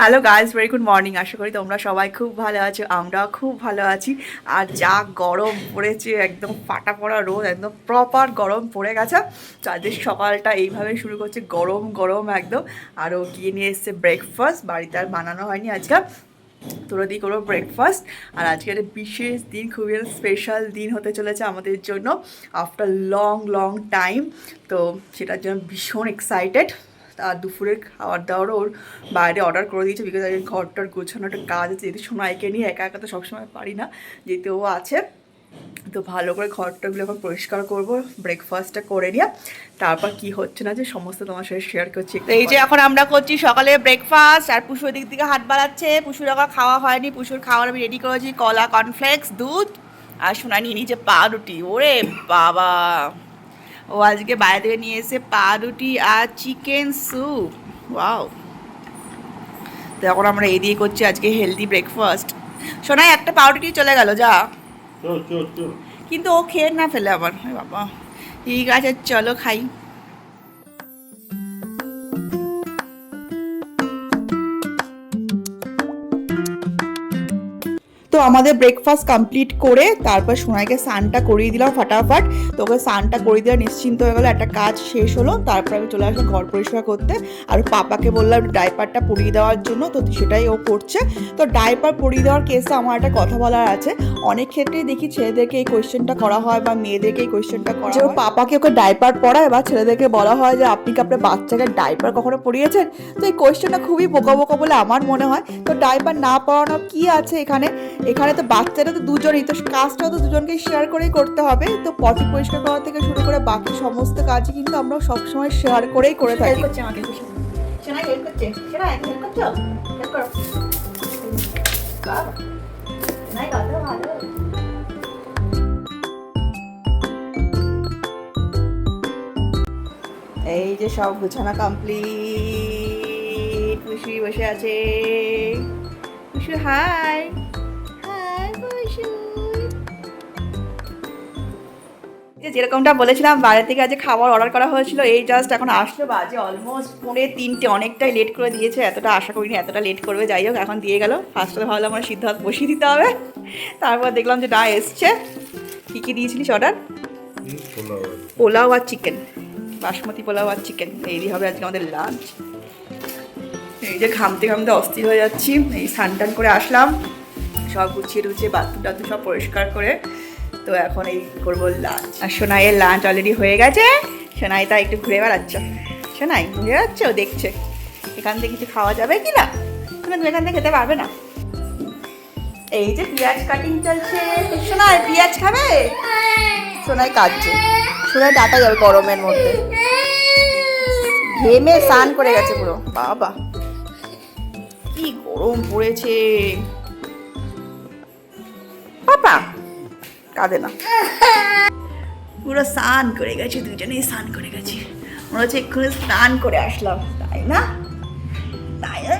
Hello guys very good morning আশা করি তোমরা সবাই খুব ভালো আছো, আমরাও খুব ভালো আছি। আর যা গরম পড়েছে, একদম ফাটা পড়া রোদ, একদম প্রপার গরম পড়ে গেছে। আজকে সকালটা এইভাবে শুরু করছে, গরম গরম একদম। আরও গিয়ে নিয়ে এসছে ব্রেকফাস্ট বাড়িতে আর বানানো হয়নি আজকে। তোরা দিয়ে করব ব্রেকফাস্ট আর আজকে একটা বিশেষ দিন, খুবই স্পেশাল দিন হতে চলেছে আমাদের জন্য আফটার লং লং টাইম তো সেটার জন্য ভীষণ এক্সাইটেড আর দুপুরের খাওয়ার দাবারও ওর বাইরে অর্ডার করে দিয়েছে বিকজ আগে ঘরটার গোছানো একটা কাজ আছে। যেহেতু সোনাইকে নিয়ে একা একা তো সবসময় পারি না যেহেতু ও আছে। তো ভালো করে ঘরটাগুলো এখন পরিষ্কার করব ব্রেকফাস্টটা করে নিয়ে। তারপর কি হচ্ছে না যে সমস্ত তোমার সাথে শেয়ার করছি তো এই যে এখন আমরা করছি সকালে ব্রেকফাস্ট আর পুষুর দিক থেকে হাত বাড়াচ্ছে। পুষুর এখন খাওয়া হয়নি। পুষুর খাওয়ার আমি রেডি করেছি কলা কর্নফ্লেক্স দুধ আর সোনা নিয়ে নিয়েছে পা রুটি। ওরে বাবা! ও আজকে বাইরে থেকে নিয়ে এসে পাউরুটি আর চিকেন স্যুপ। ওয়াও। তো এখন আমরা এই দিয়ে করছি আজকে হেলদি ব্রেকফাস্ট সোনাই একটা পাউরুটি চলে গেল যা। কিন্তু ও খেয়ে না ফেলে আবার। বাবা। ঠিক আছে চলো খাই। আমাদের ব্রেকফাস্ট কমপ্লিট করে তারপর সোনাইকে স্নানটা করিয়ে দিলাম ফাটাফাট। তো ওকে স্নানটা করিয়ে দেওয়া নিশ্চিন্ত হয়ে গেলো একটা কাজ শেষ হলো। তারপর আমি চলে আসলাম ঘর পরিষ্কার করতে। আর পাপাকে বললাম ডাইপারটা পরিয়ে দেওয়ার জন্য তো সেটাই ও করছে। তো ডাইপার পরিয়ে দেওয়ার কেসে আমার একটা কথা বলার আছে। অনেক ক্ষেত্রেই দেখি ছেলেদেরকে এই কোয়েশ্চেনটা করা হয় বা মেয়েদেরকে এই কোয়েশ্চেনটা করা যে ও পাপাকে ওকে ডাইপার পরায় বা ছেলেদেরকে বলা হয় যে আপনি কি আপনার বাচ্চাকে ডাইপার কখনো পরিয়েছেন তো এই কোয়েশ্চেনটা খুবই বোকা বোকা বলে আমার মনে হয়। তো ডাইপার না পরানো কি আছে এখানে? এখানে তো বাচ্চারা তো দুজনেই তো কাজটাও তো দুজনকে শেয়ার করেই করতে হবে। তো পটি পরিষ্কার করা থেকে শুরু করে বাকি সমস্ত কাজই কিন্তু আমরা সবসময় শেয়ার করেই করে থাকি। এই যে সব গুছানো কমপ্লিট খুশি বসে আছে। খুশি হাই যে যেরকমটা বলেছিলাম, বাইরে থেকে আজকে খাবার অর্ডার করা হয়েছিল, এই জাস্ট এখন আসলো বাজে অলমোস্ট পৌনে তিনটে, অনেকটাই লেট করে দিয়েছে, এতটা আশা করিনি, এতটা লেট করবে, যাই হোক, এখন দিয়ে গেল। ফার্স্টে ভাবলাম আমার সিদ্ধ হাত বসিয়ে দিতে হবে। তারপর দেখলাম যে না, এসছে। কী কী দিয়েছিলিস অর্ডার পোলাও পোলাও আর চিকেন বাসমতি পোলাও আর চিকেন এই হবে আজকে আমাদের লাঞ্চ এই যে ঘামতে ঘামতে অস্থির হয়ে যাচ্ছি, এই স্নান টান করে আসলাম। সব গুছিয়ে টুছিয়ে বাথরুম টাথরুম সব পরিষ্কার করে তো এখন এই করব লাঞ্চ আর সোনাইয়ের লাঞ্চ অলরেডি হয়ে গেছে। সোনাই তা একটু ঘুরে বেড়াচ্ছ। সোনাই, ঘুরে বেড়াচ্ছ দেখছে। এখান থেকে কিছু খাওয়া যাবে কি না? তুমি এখান থেকে খেতে পারবে না। এই যে পেঁয়াজ কাটিং চলছে। সোনাই, পেঁয়াজ খাবে? সোনাই কাটছে সোনাই ডাটা যাবে গরমের মধ্যে। ঘেমে স্নান করে গেছে পুরো। বাবা। কি গরম পড়েছে। পাপা কাঁদে না। পুরো স্নান করে গেছি, দুজনেই স্নান করে গেছি। মনে হচ্ছে এক্ষুনি স্নান করে আসলাম, তাই না? তাই না?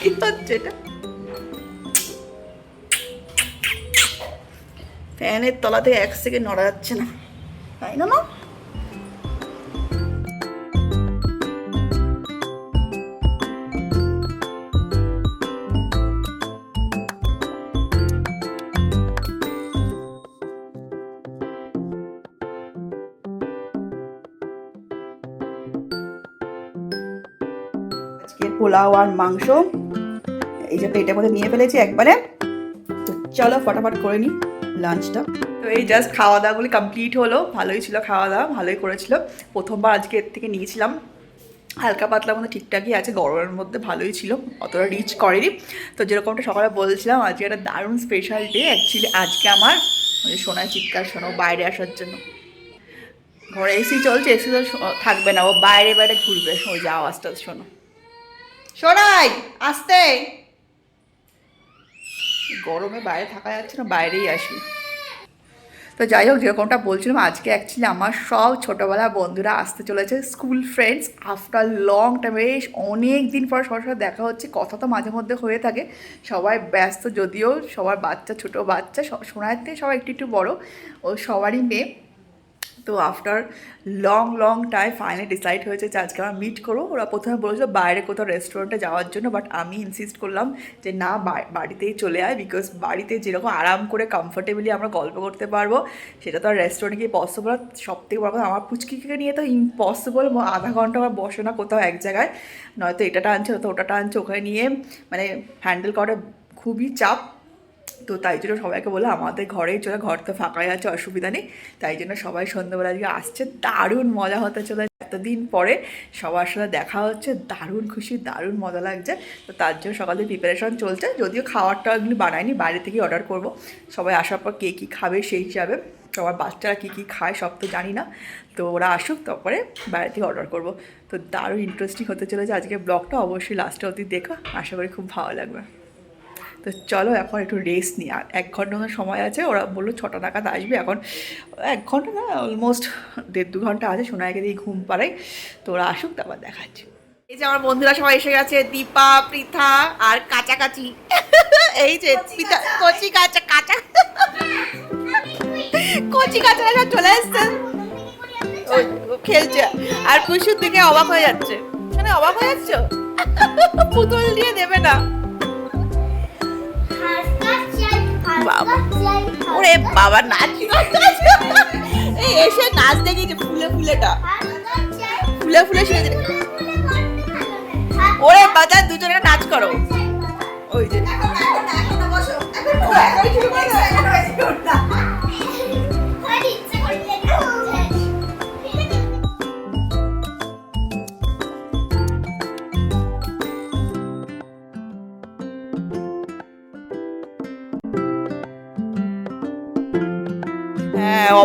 কি হচ্ছে এটা? ফ্যানের তলা থেকে এক সেকেন্ড নড়া যাচ্ছে না। তাই না, মা? পোলাও আর মাংস। এই যে পেটের মধ্যে নিয়ে ফেলেছি একবারে। তো চলো ফটাফট করে নিই লাঞ্চটা তো এই জাস্ট খাওয়া দাওয়াগুলি কমপ্লিট হলো। ভালোই ছিল খাওয়া দাওয়া ভালোই করেছিল। প্রথমবার আজকে এর থেকে নিয়েছিলাম। হালকা পাতলা মধ্যে ঠিকঠাকই আছে, গরমের মধ্যে ভালোই ছিল। অতটা রিচ করেনি। তো যেরকমটা সকালে বলছিলাম, আজকে একটা দারুণ স্পেশাল ডে অ্যাকচুয়ালি আজকে আমার। সোনার চিৎকার শোনো, বাইরে আসার জন্য। ঘরে এসি চলছে এসি তো থাকবে না। ও বাইরে বাইরে ঘুরবে। ওই যে আওয়াজটা শোনো। শোনাই, আসতে। গরমে বাইরে থাকা যাচ্ছে না, বাইরেই আসি। তো যাই হোক, যেরকমটা বলছিলাম, আজকে অ্যাকচুয়ালি আমার সব ছোটোবেলার বন্ধুরা আসতে চলেছে school friends after long time বেশ অনেক দিন পর সবার দেখা হচ্ছে, কথা তো মাঝে মধ্যে হয়ে থাকে। সবাই ব্যস্ত যদিও, সবার বাচ্চা, ছোট বাচ্চা সোনার থেকে সবাই একটু একটু বড়। ও সবারই মেয়ে। তো after long long time finally decide হয়েছে যে আজকে আমরা মিট করব। ওরা প্রথমে বলেছিল বাইরে কোথাও রেস্টুরেন্টে যাওয়ার জন্য বাট আমি ইনসিস্ট করলাম যে না বাড়িতেই চলে আয় বিকজ বাড়িতে যেরকম আরাম করে কমফোর্টেবলি আমরা গল্প করতে পারব, সেটা তো আর রেস্টুরেন্টে গিয়ে পসিবল সব থেকে বড় কথা, আমার পুচকিকে নিয়ে তো ইম্পসিবল আধা ঘণ্টা আমার বসে না কোথাও এক জায়গায়। নয়তো এটা টানছে, নয়তো ওটা টানছে, ওখানে নিয়ে মানে হ্যান্ডেল করা খুবই চাপ। তো তাই জন্য সবাইকে বলে আমাদের ঘরেই চলে, ঘর তো ফাঁকাই আছে, অসুবিধা নেই। তাই জন্য সবাই সন্ধ্যাবেলা আজকে আসছে, দারুণ মজা হতে চলে এতদিন পরে সবার সাথে দেখা হচ্ছে, দারুণ খুশি, দারুণ মজা লাগছে। তো তার জন্য সকালে প্রিপারেশন চলছে, যদিও খাওয়ারটা এগুলি বানায়নি বাইরে থেকেই অর্ডার করব। সবাই আসার পর কে কী খাবে সেই হিসাবে, সবার বাচ্চারা কী কী খায় সব তো জানি না। তো ওরা আসুক, তারপরে বাইরে থেকে অর্ডার করব। তো দারুণ ইন্টারেস্টিং হতে চলেছে আজকে ব্লগটা অবশ্যই লাস্টে অবধি দেখো। আশা করি খুব ভালো লাগবে। তো চলো এখন একটু রেস্ট নিই। আর এক ঘণ্টা মতো সময় আছে ওরা বলল ছটা নাগাদ আসবে। এখন এক ঘণ্টা না অলমোস্ট দেড় দু ঘণ্টা আছে সোনাইকে দিয়ে ঘুম পাড়াই তো ওরা আসুক তারপর দেখাচ্ছি। এই যে আমার বন্ধুরা সবাই এসে গেছে দীপা পৃথা আর কাছাকাছি এই যে কচি কাঁচা। কাঁচা কচি কাঁচারা সব চলে এসছে। খেলছে। আর কুসুর দিকে অবাক হয়ে যাচ্ছে। মানে অবাক হয়ে যাচ্ছ? পুতুল দিয়ে দেবে না। বাবা। ওরে বাবা নাচ এই এসে নাচ দেখেছে ফুলে ফুলেটা। ফুলে ফুলে সেজে ওরে বাজার দুজনে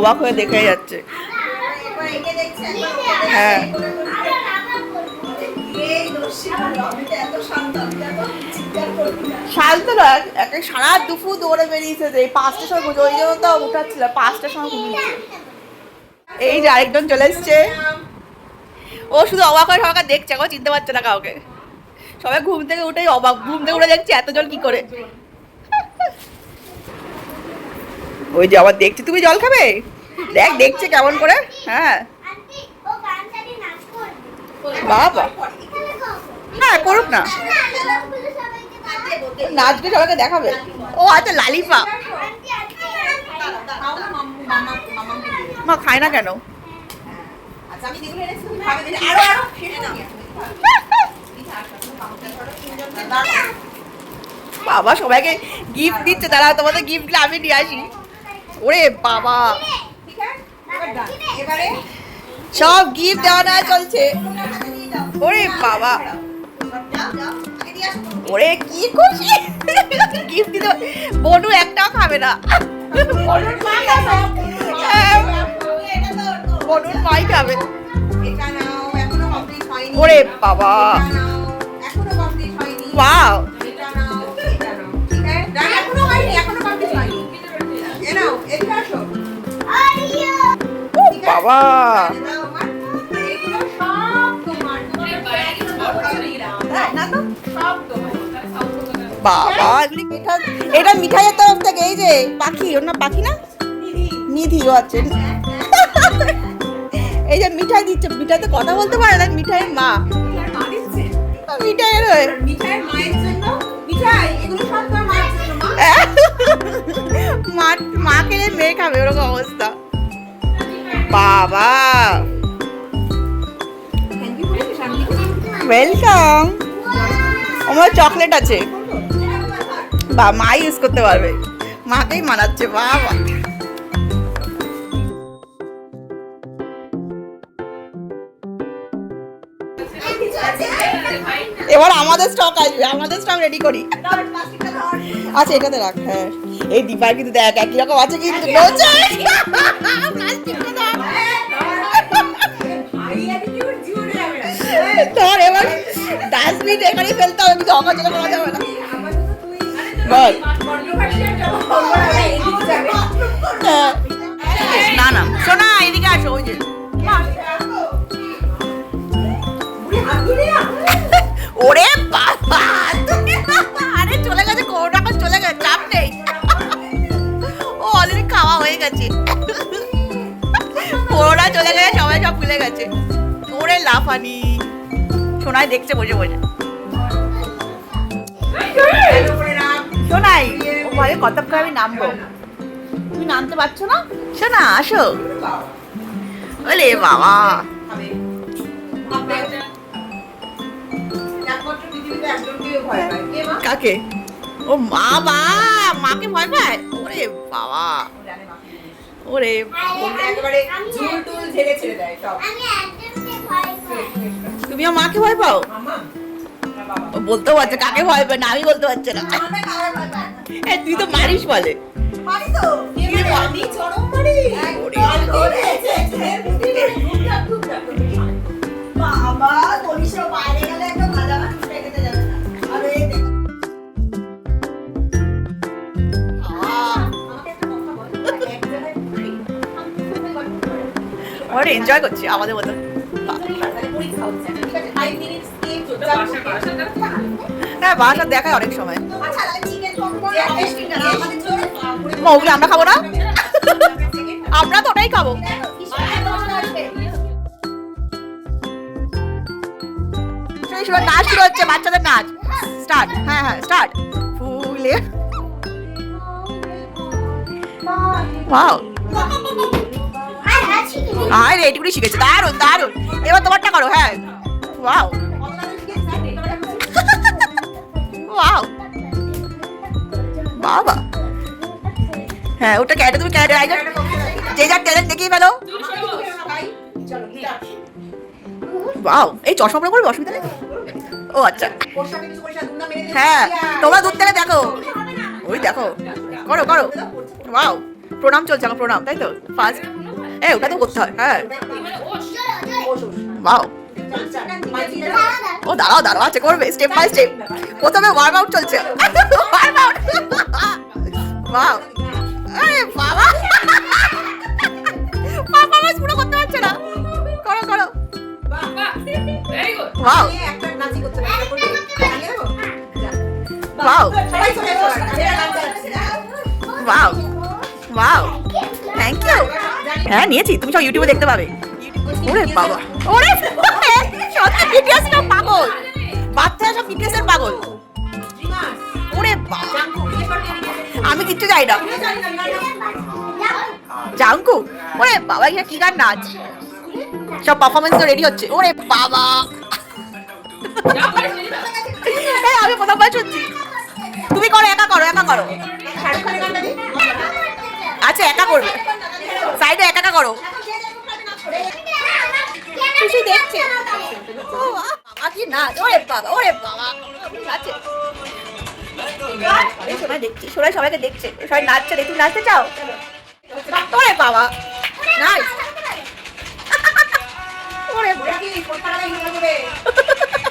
অবাক হয়ে দেখে যাচ্ছে। হ্যাঁ। দৌড়ে বেরিয়েছে সময় ওই জন্য তো উঠাচ্ছিল সময় এই যে আরেকজন চলে এসছে। ও শুধু অবাক হয়ে সবাইকে দেখছে চিনতে পারছে না কাউকে। সবাই ঘুম থেকে উঠেই অবাক, ঘুম থেকে উঠে দেখছে এত জল কি করে? ওই যে আবার দেখছি, তুমি জল খাবে? দেখ দেখছে কেমন করে। হ্যাঁ। বাবা। হ্যাঁ করুক না। নাচবে সবাইকে দেখাবে। ও আচ্ছা লালিপা। মা খায় না কেন? বাবা সবাইকে গিফট দিচ্ছে তারা তোমাদের গিফট আমি নিয়ে আসি। ওরে বাবা। সব গিফট দেওয়া নেওয়া চলছে। ওরে বাবা। ওরে কি খুশি গিফট দিতে বনু একটাও খাবে না। বনুর হ্যাঁ, মাই খাবে। ওরে বাবা। ওয়াও। বাবা। বাবা এগুলি মিঠা এটা মিঠাইয়ের তরফ থেকে এই যে পাখি ওর না পাখি না? নিধিও আছে এই যে মিঠাই দিচ্ছে মিঠাই তো কথা বলতে পারে না মিঠাইয়ের মা। মিঠাইয়ের হয়ে মা। মা খেলে মেয়ে খাবে ওরকম অবস্থা। বাবা। ওয়েলকাম আমার চকলেট আছে। বা মা ইউজ করতে পারবে। মাকেই মানাচ্ছে বাবা। এবার আমাদের স্টক আসবে আমাদের স্টক রেডি করি। আচ্ছা এটাতে রাখ হ্যাঁ। এই দীপার কিন্তু দেখ একই রকম আছে কিন্তু। রোজা ধর এবার ডাস্টবিন এখানে ফেলতে হবে কিছু অকাজনে করা যাবে না। বল। হ্যাঁ। না না শোনা এদিকে আসো ওই যে। ওরে বাবা আরে চলে গেছে কোনোটা এখন চলে গেছে, চাপ নেই। ও অলরেডি খাওয়া হয়ে গেছে। কোনোটা লাফানি। সোনাই দেখছে, বসে বসে। সোনাই, ও বলে কতক্ষণ আমি নামবো? তুমি নামতে পারছ না? সোনা, আসো। বলে বাবা। কাকে? ও মা বা মাকে ভয় পায়? ওরে বাবা। ওরে তুমিও মাকে ভয় পাও? ও বলতেও পারছে কাকে ভয় পায় না আমি বলতে পারছি না। এ, তুই তো মারিস বলে। বাবা এনজয় করছি আমাদের মতো। হ্যাঁ বাসা দেখায় অনেক সময়। ওগুলো আমরা খাব না? আমরা তো ওটাই খাব। নাচ শুরু হচ্ছে বাচ্চাদের নাচ। স্টার্ট হ্যাঁ হ্যাঁ স্টার্ট। ফুলে। ওয়াও আয় রে, এটুকুনি শিখেছে। দারুণ দারুণ এবার তোমারটা করো হ্যাঁ। ওয়াও। ওয়াও। বাবা। হ্যাঁ ওটা ক্যাটে তুমি ক্যাটে আই যে যার ট্যালেন্ট দেখিয়ে ফেলো। ওয়াও, এই চশমা পরে করবে অসুবিধা নেই? ও আচ্ছা। হ্যাঁ তোমরা দূর থেকে দেখো। ওই দেখো। করো করো। ওয়াও। প্রণাম চলছে আমার, প্রণাম, তাই তো? ফার্স্ট এ ওটা তো করতে হয় হ্যাঁ। ওয়াও ও দাঁড়াও দাঁড়াও আছে করবে স্টেপ বাই স্টেপ প্রথমে ওয়ার্ম আউট চলছে। ওয়ার্ম আউট ওয়াও আরে বাবা। বাবা মাছ পুরো করতে পারছে না। করো করো। Wow wow wow wow thank you হ্যাঁ নিয়েছি। তুমি সব ইউটিউবে দেখতে পাবে। ওরে বাবা। ওরে সত্যি বিটিএস না পাগল। বাচ্চারা সব বিটিএস এর পাগল। ওরে বাবা। আমি কিচ্ছু যাই না। জাঙ্কু ওরে বাবা এটা কি গান নাচ? সব পারফরমেন্স তো রেডি হচ্ছে। ওরে বাবা। এই, আমি প্রথমবার শুনছি। তুমি করো একা করো একা করো। আচ্ছা একা করবে। সাইডে একা একা করো। দেখছে। বাবা কি নাচ। ওরে বাবা ওরে বাবা। সবাই দেখছি সবাই সবাইকে দেখছে। সবাই নাচছে দেখি নাচতে চাও? ওরে বাবা। নাচ। ওরে।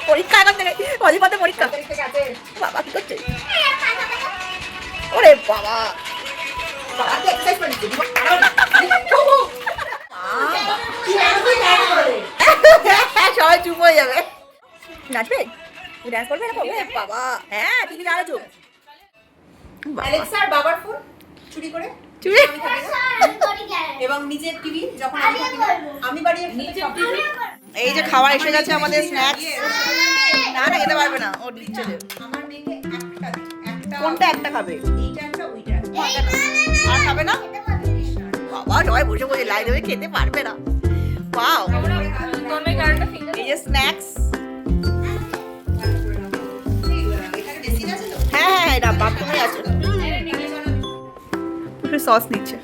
পরীক্ষা এখন থেকে অধিপথে পরীক্ষা। বাবা কি করছে? ওরে বাবা। সবাই চুপ হয়ে যাবে। নাচবে? ডান্স করবে? না করবে। বাবা। হ্যাঁ টিভি আরও চুপ বাবা। অ্যালেক্সার বাবার ফোন চুরি করে চুপ এবং নিজের টিভি যখন আমি আমি বাড়ি নিজের এই যে খাবার এসে গেছে আমাদের স্ন্যাক্স না না খেতে পারবে না। ও দিচ্ছে যে। আমার মেয়েকে একটা একটা কোনটা একটা খাবে? এইটা একটা ওইটা খাবে না? বাবা সবাই বসে বসে লাই দেবে খেতে পারবে না। পাও এই যে স্ন্যাক্স হ্যাঁ হ্যাঁ হ্যাঁ আছে। সস নিচ্ছে।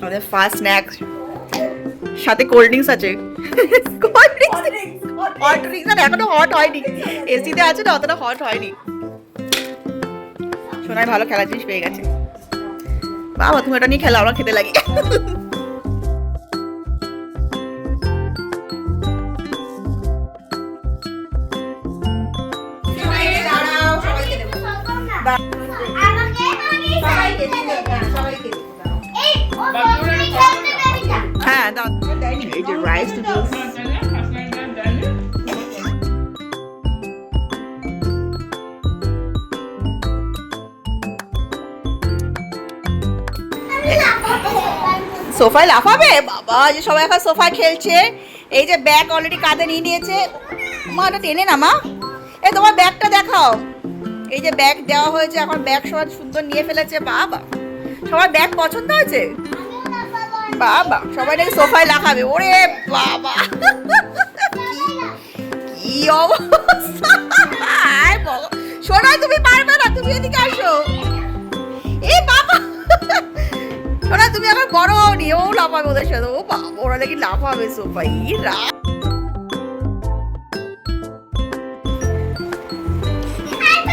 আমাদের ফার্স্ট স্ন্যাক্স সাথে কোল্ড ড্রিঙ্কস আছে। কোল্ড ড্রিঙ্কস হট ড্রিঙ্কস এখনও হট হয়নি। এসিতে আছে না অতটা হট হয়নি। সোনাই ভালো খেলার জিনিস পেয়ে গেছে। বাবা তুমি ওটা নিয়ে খেলা আমরা খেতে লাগি। হ্যাঁ। হ্যাঁ দাও। এই যে রাইস সোফায় লাফাবে? বাবা, যে সবাই এখন সোফায় খেলছে। এই যে ব্যাগ অলরেডি কাঁধে নিয়ে নিয়েছে। মা, এটা টেনে না মা এ, তোমার ব্যাগটা দেখাও। এই যে ব্যাগ দেওয়া হয়েছে, এখন ব্যাগ সবাই সুন্দর নিয়ে ফেলেছে বাবা। সবার ব্যাগ পছন্দ হয়েছে? বাবা, সবাই নাকি সোফায় লাগাবে ওরে বাবা। কি অবস্থা। সোনা, তুমি পারবে না, তুমি এদিকে আসো। এ, বাবা। সোনা তুমি এখন বড় হওনি ও লাফাবে ওদের সাথে, ও বাবা, ওরা নাকি লাফাবে সোফাই রা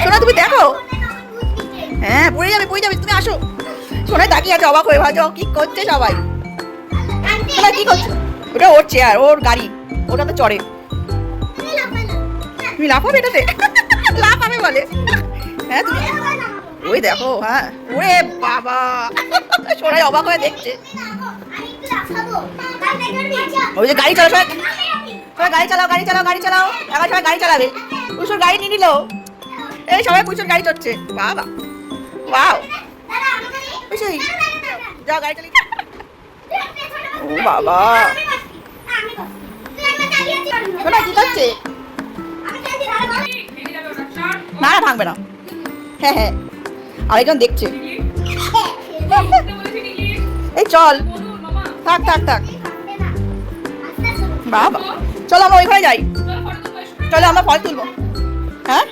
সোনা, তুমি দেখো। হ্যাঁ পড়ে যাবে পড়ে যাবে, তুমি আসো। সোনায় তাকিয়ে আছে, অবাক হয়ে ভাবছ কি করছে সবাই? সোনা, কি করছে? ওটা ওর চেয়ার ওর গাড়ি, ওটা তো চড়ে তুমি লাফাবে এটাতে? লাফাবে বলে। হ্যাঁ তুমি ওই দেখো হ্যাঁ ওরে বাবা। সোনাই অবাক হয়ে দেখছে। ওই যে গাড়ি চালাও, সবাই গাড়ি চালাও গাড়ি চালাও গাড়ি চালাও। এখন সবাই গাড়ি চালাবে। পুষুর গাড়ি নিয়ে নিল। এই সবাই পুষুর গাড়ি চড়ছে বাবা। ওয়াও। পুষুই যাও, গাড়ি চালিয়ে ও বাবা। সোনা কি করছে না, ভাঙবে না। হ্যাঁ হ্যাঁ। আরেকজন দেখছে। এই চল। থাক থাক থাক। বাবা। চলো, আমরা ওইখানে যাই। চলো, আমরা ফল তুলবো। হ্যাঁ?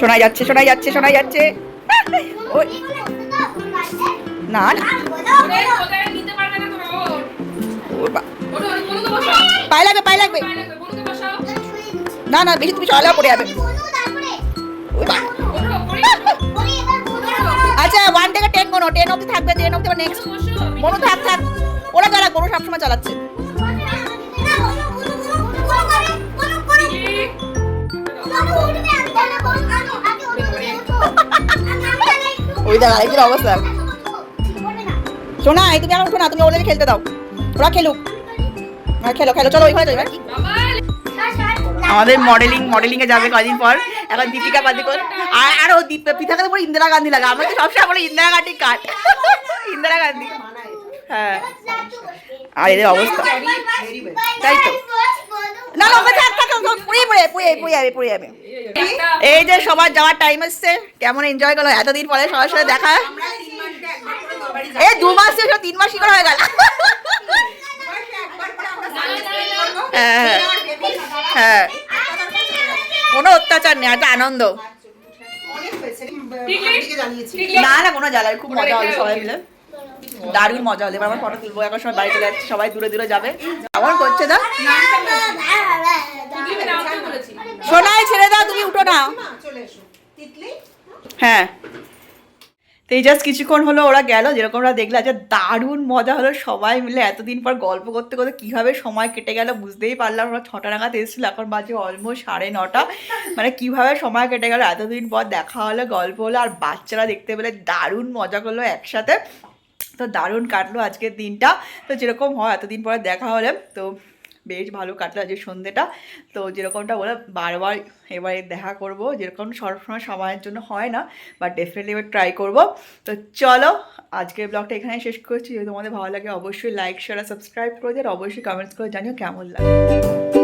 শোনা যাচ্ছে শোনা যাচ্ছে শোনা যাচ্ছে। না না। পায়ে লাগবে পায়ে লাগবে। না না, বেশি তুমি চলাও পড়ে যাবে। আচ্ছা ওয়ান থেকে টেন গোনো টেন অব্দি থাকবে টেন অব্দি নেক্সট মনো থাক থাক। ওরা চালাক মনো সবসময় চালাচ্ছে। ওই দেখ আরেকজন অবস্থা। শোনা এই তুমি এখন উঠো না তুমি ওদেরকে খেলতে দাও। ওরা খেলুক। হ্যাঁ খেলো খেলো। চলো ওইখানে যাই আমাদের মডেলিং মডেলিং এ যাবে কদিন পর। এখন দীপিকা পাদিকর আর আর ও দীপ পিঠাকে পরে ইন্দিরা গান্ধী লাগে। আমরা তো সবসময় বলি, ইন্দিরা গান্ধী কাট ইন্দিরা গান্ধী। হ্যাঁ। আর এদের অবস্থা। তাই তো। না এই যে সবার যাওয়ার টাইম এসছে। কেমন এনজয় করল এতদিন পরে সবার সাথে দেখা। এই দু মাস তিন মাস কি করে হয়ে গেল। হ্যাঁ। হ্যাঁ। কোনো অত্যাচার নেই একটা আনন্দ। না না কোনো জ্বালাই খুব মজা হলো সবাই মিলে। দারুণ মজা হলো এবার আমার ফটো তুলবো। এখন সবাই বাড়ি চলে যাচ্ছে সবাই দূরে দূরে যাবে। কেমন করছে দা সোনাই ছেড়ে দাও তুমি উঠো না। হ্যাঁ। তো এই জাস্ট কিছুক্ষণ হলো ওরা গেল, যেরকম ওরা দেখলে আজকে দারুণ মজা হলো, সবাই মিলে এতদিন পর গল্প করতে করতে কীভাবে সময় কেটে গেল বুঝতেই পারলাম ওরা ছটা নাগাদ এসেছিল, এখন বাজে অলমোস্ট সাড়ে নটা। মানে কীভাবে সময় কেটে গেল, এতদিন পর দেখা হলো, গল্প হলো, আর বাচ্চারা দেখতে পেলে দারুণ মজা করল একসাথে। তো দারুণ কাটলো আজকের দিনটা। তো যেরকম হয়, এতদিন পরে দেখা হলে। তো বেশ ভালো কাটলো আজকে সন্ধ্যেটা। তো যেরকমটা বলে বারবার এবারে দেখা করব। যেরকম সবসময় সময়ের জন্য হয় না বাট ডেফিনেটলি এবার ট্রাই করব। তো চলো, আজকের ব্লগটা এখানে শেষ করছি। যদি তোমাদের ভালো লাগে, অবশ্যই লাইক শেয়ার সাবস্ক্রাইব করে আর অবশ্যই কমেন্টস করে জানিও কেমন লাগে।